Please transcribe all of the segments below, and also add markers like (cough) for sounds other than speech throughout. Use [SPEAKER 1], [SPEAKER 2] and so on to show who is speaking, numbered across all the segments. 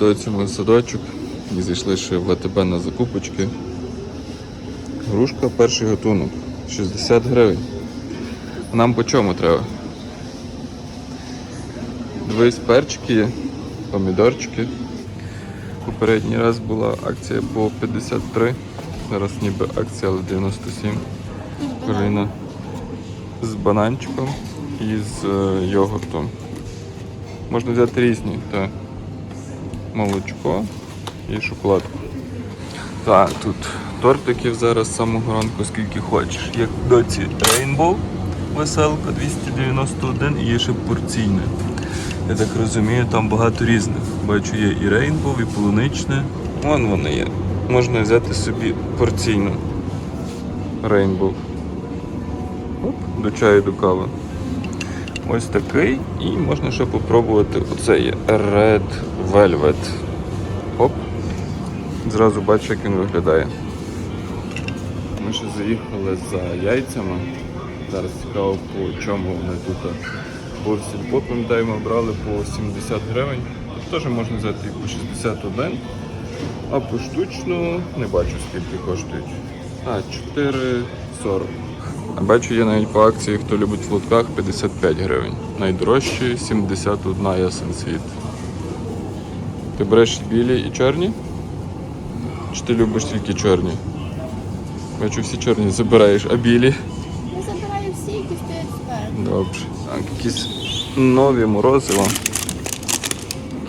[SPEAKER 1] Доцю в садочок і зайшли ще в АТБ на закупочки. Грушка перший готунок. 60 гривень. Нам по чому треба? Дивись, перчики помідорчики. Попередній раз була акція по 53. Зараз ніби акція, але 97. Карина з бананчиком і з е, йогуртом. Можна взяти різні, так. Молочко і шоколадку. Так, тут тортиків зараз з самого ранку скільки хочеш. Як доці Rainbow веселка 291 і є ще порційне. Я так розумію, там багато різних. Бачу, є і Rainbow, і полуничне. Вон вони є. Можна взяти собі порційну Rainbow. Оп, до чаю, до кави. Ось такий. І можна ще попробувати. Оце є Red Velvet. Оп. Зразу бачу, як він виглядає. Ми ще заїхали за яйцями. Зараз цікаво, по чому вони тут. Бо в сільпо, пам'ятаємо, брали по 70 гривень. Тут теж можна взяти і по 61. А поштучно не бачу скільки коштують. А, 4,40. А бачу, є навіть по акції, хто любить в лотках 55 гривень. Найдорожчі 71 ясен світ. Ти береш білі і чорні? Чи ти любиш тільки чорні? Бачу, всі чорні забираєш, а білі?
[SPEAKER 2] Я забираю всі, які стоять спереду.
[SPEAKER 1] Добре. Так, якісь нові морозива.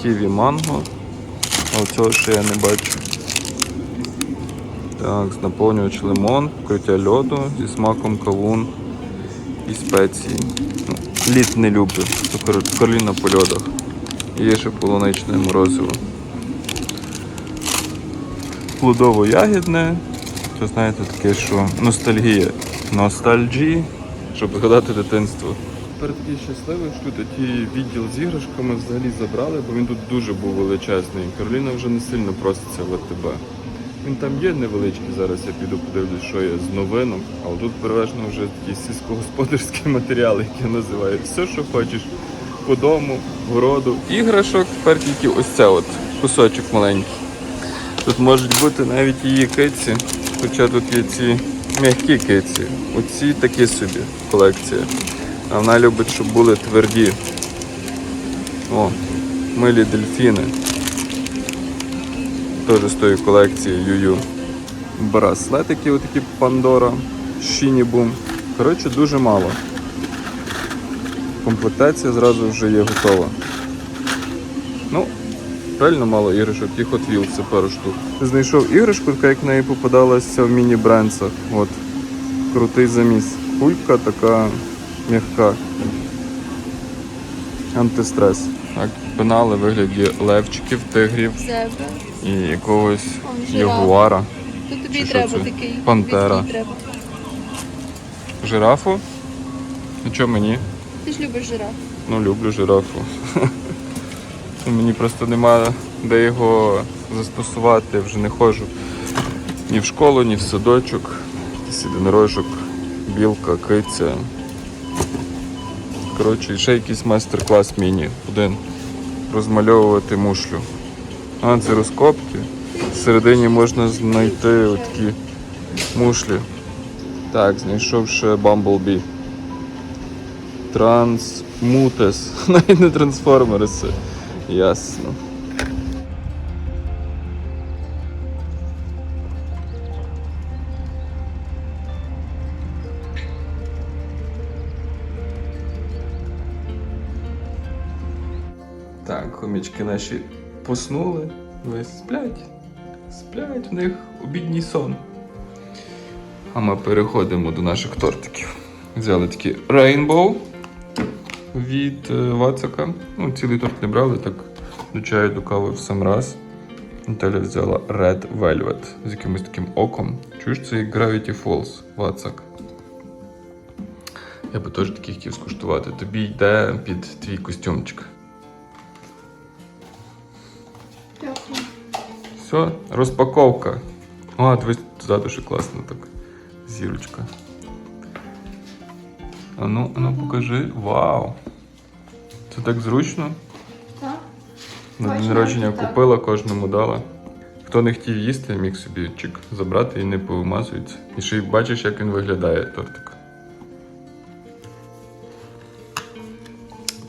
[SPEAKER 1] Ківі манго. А цього ще я не бачу. Так, наповнювач лимон, покриття льоду зі смаком кавун і спеції. Ну, лід не люблю, то кор- короліна по льодах. І Є ще полуничне морозиво. Плодово-ягідне. Це знаєте таке, що ностальгія. Ностальджі, щоб згадати дитинство. Тепер такий щасливий, що тут ті відділ з іграшками взагалі забрали, бо він тут дуже був величезний. Кароліна вже не сильно проситься в АТБ. Він там є невеличкий, зараз я піду подивлюсь, що є з новинок, але тут переважно вже такі сільськогосподарські (laughs) матеріали, які я називаю. Все, що хочеш по дому, городу. Іграшок тепер тільки ось це от кусочок маленький. Тут можуть бути навіть її киці, хоча тут є ці м'які киці. Оці такі собі колекція. А вона любить, щоб були тверді. О, милі дельфіни. Теж з тої колекції Юю. Браслетики отакі Пандора, Шінібум. Коротше, дуже мало. Комплектація зразу вже є готова. Ну, реально мало іграшок, і Hot Wheels це пару штук. Знайшов іграшку, така як в неї попадалася в міні-бренцах. От. Крутий заміс. Кулька така м'яка. Антистрес. Так, пенали в вигляді левчиків, тигрів
[SPEAKER 2] Зебра.
[SPEAKER 1] і якогось ягуара.
[SPEAKER 2] Тут тобі
[SPEAKER 1] Чи
[SPEAKER 2] треба такий.
[SPEAKER 1] Пантера. Жирафу? Ну чого мені?
[SPEAKER 2] Ти ж любиш жираф.
[SPEAKER 1] Ну, люблю жирафу. (laughs) Мені просто нема де його застосувати, я вже не ходжу ні в школу, ні в садочок. Якийсь єдинорожок, білка, киця. Коротше, ще якийсь майстер-клас міні. Один. Розмальовувати мушлю. А, це розкопки. Всередині можна знайти отакі мушлі. Так, знайшов ще Бамблбі. Трансмутес. (laughs) Навіть не трансформерси. Ясно. Так, хомічки наші поснули. Весь сплять. Сплять в них обідній сон. А ми переходимо до наших тортиків. Взяли такі Rainbow від е, Вацака. Ну, цілий торт не брали, так до чаю, до кави в сам раз. Наталя взяла Red Velvet з якимось таким оком. Чуєш, це Gravity Falls Вацак. Я би теж такий хотів скуштувати. Тобі йде під твій костюмчик.
[SPEAKER 2] Дякую.
[SPEAKER 1] Все, розпаковка. А, дивись, ззаду ще класно так. Зірочка. А ну, а ну покажи. Вау! Це так зручно.
[SPEAKER 2] Так?
[SPEAKER 1] На день народження
[SPEAKER 2] так.
[SPEAKER 1] купила, кожному дала. Хто не хотів їсти, міг собі чик забрати і не повимазується. І ще й бачиш, як він виглядає, тортик.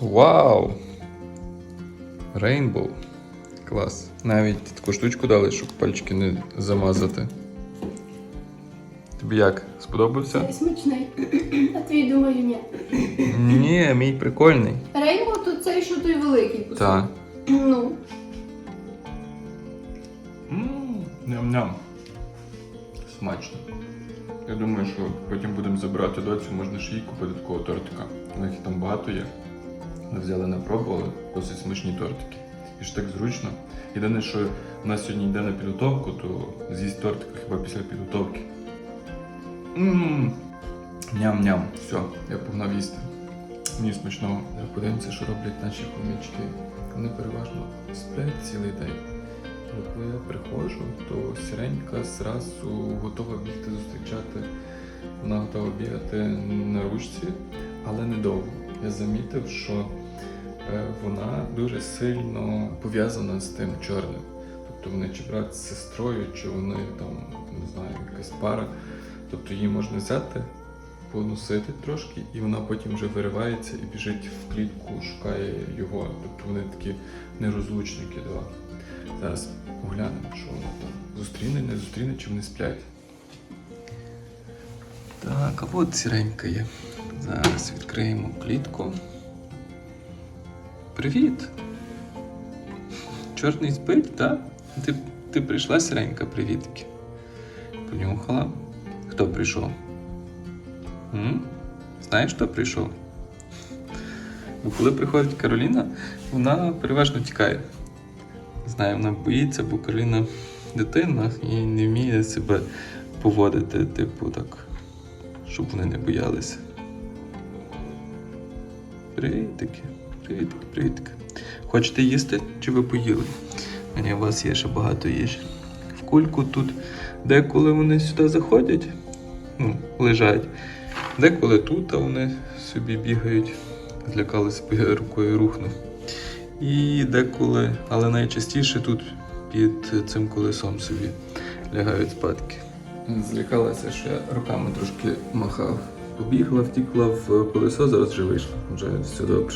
[SPEAKER 1] Вау! Рейнбоу. Клас. Навіть таку штучку дали, щоб пальчики не замазати. Тобі як? Сподобався?
[SPEAKER 2] Цей смачний. А твій думаю, ні.
[SPEAKER 1] Ні, мій прикольний.
[SPEAKER 2] Рейнбоу то цей, що той великий. по
[SPEAKER 1] Так.
[SPEAKER 2] суті. Ну.
[SPEAKER 1] Ням-ням. Смачно. Я думаю, що потім будемо забирати доцю, можна ж їй купити такого тортика. У них там багато є. Ми взяли на пробу, досить смачні тортики. І ж так зручно. Єдине, що у нас сьогодні йде на підготовку, то з'їсть тортика хіба після підготовки. Ммм. Ням-ням. Все, я погнав їсти. Мені смачного. Подивимося, що роблять наші хомячки. Вони переважно сплять цілий день. Але коли я приходжу, то сіренька зразу готова бігти зустрічати. Вона готова бігати на ручці, але недовго. Я замітив, що е, вона дуже сильно пов'язана з тим чорним. Тобто вони чи брат з сестрою, чи вони там, не знаю, якась пара. Тобто її можна взяти, поносити трошки, і вона потім вже виривається і біжить в клітку, шукає його. Тобто вони такі нерозлучники два. Зараз поглянемо, що воно там. Зустріне, не зустріне, чи вони сплять. Так, а от сіренька є. Зараз відкриємо клітку. Привіт! Чорний спить, так? Ти, ти прийшла сіренька, привітки. Понюхала. Хто прийшов? М? Знаєш, хто прийшов? Бо коли приходить Кароліна, вона переважно тікає. Знаю, вона боїться, бо Кароліна дитина і не вміє себе поводити, типу, так, щоб вони не боялися. Привітики, привітики, привітики. Хочете їсти чи ви поїли? Ні, у вас є ще багато їжі. В кульку тут деколи вони сюди заходять, ну, лежать. Деколи тут, а вони собі бігають, злякалися, рукою рухнув. І деколи, але найчастіше тут під цим колесом собі лягають спадки. Злякалася, що я руками трошки махав. Побігла, втікла в колесо, зараз вже вийшла, вже все добре.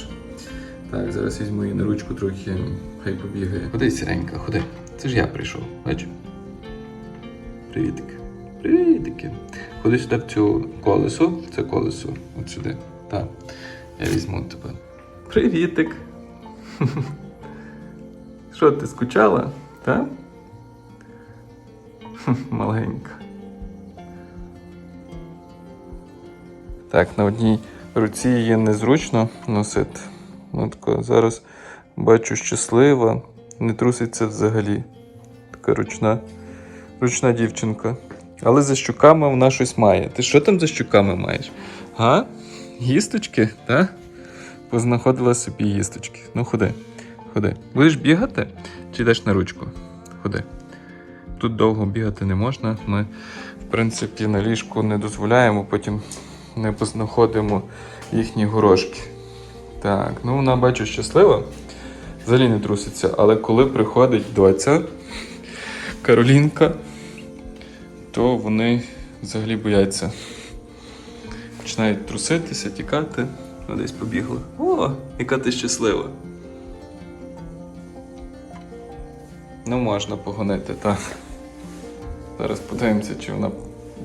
[SPEAKER 1] Так, зараз візьму її на ручку трохи, хай побігає. Ходи, сіренька, ходи. Це ж я прийшов, бачиш? Привітики. Привітики. Ходи сюди в цю колесо, це колесо, от сюди. Так. Я візьму тебе. Привітик. Що, ти скучала? Так? Маленька. Так, на одній руці її незручно носити. Ну, тако, зараз бачу щаслива, не труситься взагалі. Така ручна, ручна дівчинка. Але за щуками вона щось має. Ти що там за щуками маєш? Га? Гісточки, так? Познаходила собі гісточки. Ну, ходи, ходи. Будеш бігати чи йдеш на ручку? Ходи. Тут довго бігати не можна. Ми, в принципі, на ліжку не дозволяємо, потім не познаходимо їхні горошки. Так, ну вона бачу щаслива. Взагалі не труситься, але коли приходить доця Каролінка, то вони взагалі бояться. Починають труситися, тікати. Ну, десь побігла. О, яка ти щаслива. Ну, можна погонити, так. Зараз подивимося, чи вона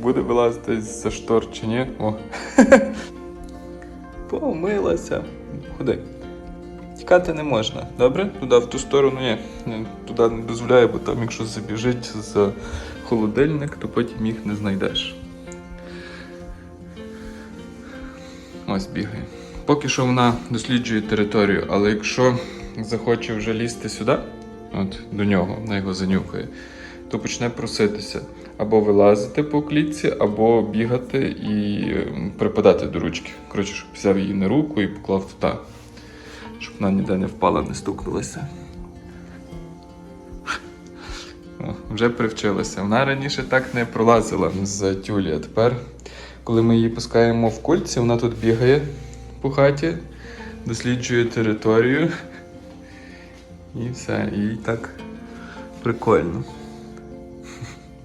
[SPEAKER 1] буде вилазити за штор чи ні. О. (laughs) Помилася. Ходи. Тікати не можна, добре? Туди в ту сторону ні. Туди не дозволяю, бо там, якщо забіжить за холодильник, то потім їх не знайдеш. Ось бігає. Поки що вона досліджує територію, але якщо захоче вже лізти сюди, от до нього, вона його занюхає, то почне проситися або вилазити по клітці, або бігати і ем, припадати до ручки. Коротше, щоб взяв її на руку і поклав туди, щоб вона ніде не впала, не стукнулася. О, вже привчилася. Вона раніше так не пролазила з тюлі, а тепер, коли ми її пускаємо в кульці, вона тут бігає по хаті, досліджує територію І все, і так прикольно.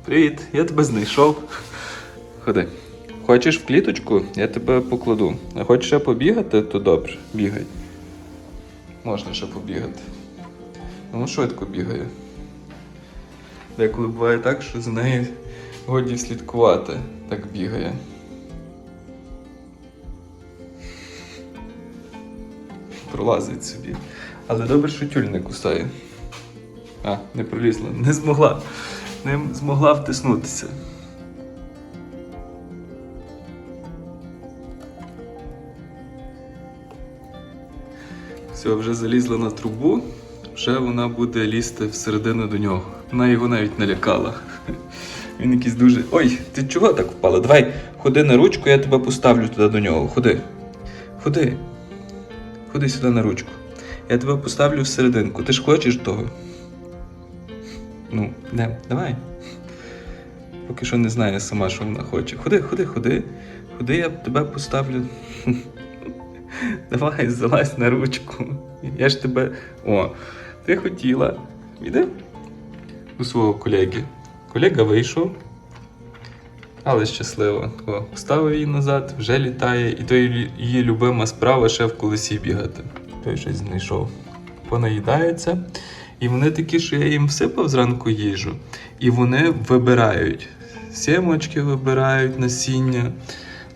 [SPEAKER 1] Привіт, я тебе знайшов. Ходи. Хочеш в кліточку? Я тебе покладу. А хочеш ще побігати, то добре, бігай. Можна ще побігати. Воно швидко бігає. Деколи буває так, що за нею годі слідкувати, так бігає. Пролазить собі. Але добре, що тюль не кусає. А, не пролізла, не змогла. Не змогла втиснутися. Все, вже залізла на трубу, вже вона буде лізти всередину до нього. Вона його навіть налякала. (laughs) Він якийсь дуже. Ой, ти чого так впала? Давай, ходи на ручку, я тебе поставлю туди до нього. Ходи. Ходи. Ходи сюди на ручку. Я тебе поставлю всерединку. Ти ж хочеш того? Ну, не, давай. Поки що не знає сама, що вона хоче. Ходи, ходи, ходи. Ходи, я тебе поставлю. (laughs) (laughs) Давай, залазь на ручку. Я ж тебе. О, ти хотіла. Іди до свого колеги. Колега вийшов. Але щасливо. О, поставив її назад, вже літає, і то її любима справа ще в колесі бігати. Той щось знайшов. Понаїдається. І вони такі, що я їм всипав зранку їжу, і вони вибирають. Сімочки вибирають насіння,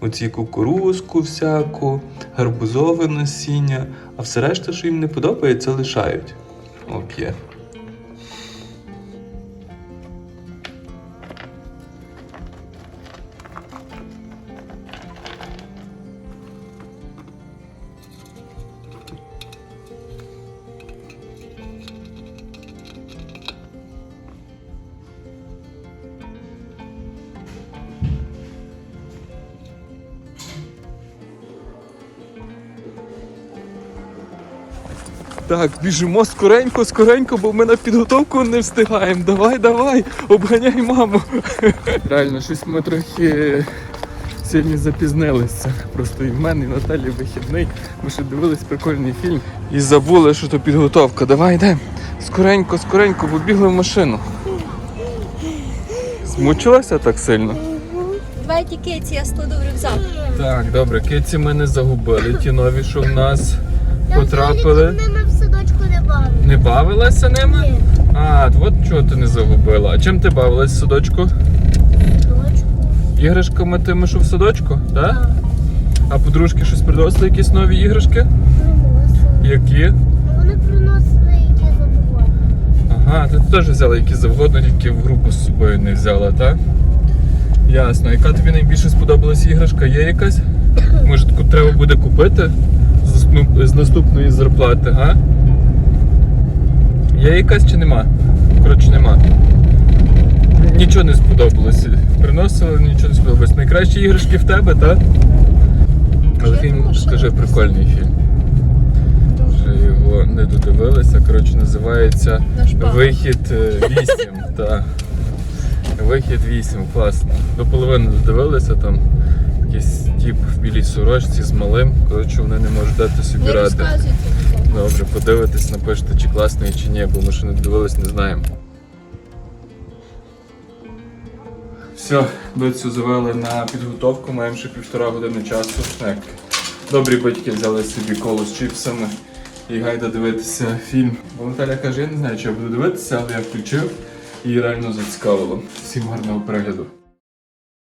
[SPEAKER 1] оці кукурузку всяку, гарбузове насіння, а все решта, що їм не подобається, лишають. О, п'є. Так, біжимо скоренько, скоренько, бо ми на підготовку не встигаємо. Давай, давай, обганяй маму. (laughs) Реально, щось ми трохи сьогодні запізнилися. Просто і в мене, і Наталі вихідний. Ми ще дивились прикольний фільм. І забули, що то підготовка. Давай йдемо. Скоренько, скоренько, побігли в машину. Змучилася так сильно?
[SPEAKER 3] Давай тільки ці я складу в рюкзак.
[SPEAKER 1] Так, добре, киці ми не загубили. Ті нові, що в нас
[SPEAKER 4] Я
[SPEAKER 1] потрапили.
[SPEAKER 4] Садочку не
[SPEAKER 1] бавилася ними? А, от чого ти не загубила. А чим ти бавилась в садочку?
[SPEAKER 4] Садочку.
[SPEAKER 1] Іграшками тими, що в садочку? Так? А подружки щось приносили якісь нові іграшки?
[SPEAKER 4] Приносили.
[SPEAKER 1] Які?
[SPEAKER 4] Ну, Вони приносили які забували.
[SPEAKER 1] Ага, ти теж взяла які завгодно, тільки в групу з собою не взяла, так? Ясно. Яка тобі найбільше сподобалась іграшка? Є якась? Може, таку треба буде купити з, з наступної зарплати, га? Є якась чи нема? Коротше, нема. Нічого не сподобалося. Приносили, нічого не сподобалось. Найкращі іграшки в тебе, так? Але фільм, скажи, прикольний фільм. Вже його не додивилися. Коротше, називається Вихід 8. так. Вихід 8, класно. До половини додивилися там. Якийсь тіп в білій сорочці з малим. Коротше, вони не можуть дати собі ради. Добре, подивитись, напишете, чи класний, чи ні, бо ми ще не дивились, не знаємо. Все, доцю завели на підготовку, маємо ще півтора години часу. Так. Добрі батьки взяли собі коло з чіпсами і гайда дивитися фільм. Бо Наталя каже, я не знаю, чи я буду дивитися, але я включив і реально зацікавило. Всім гарного перегляду.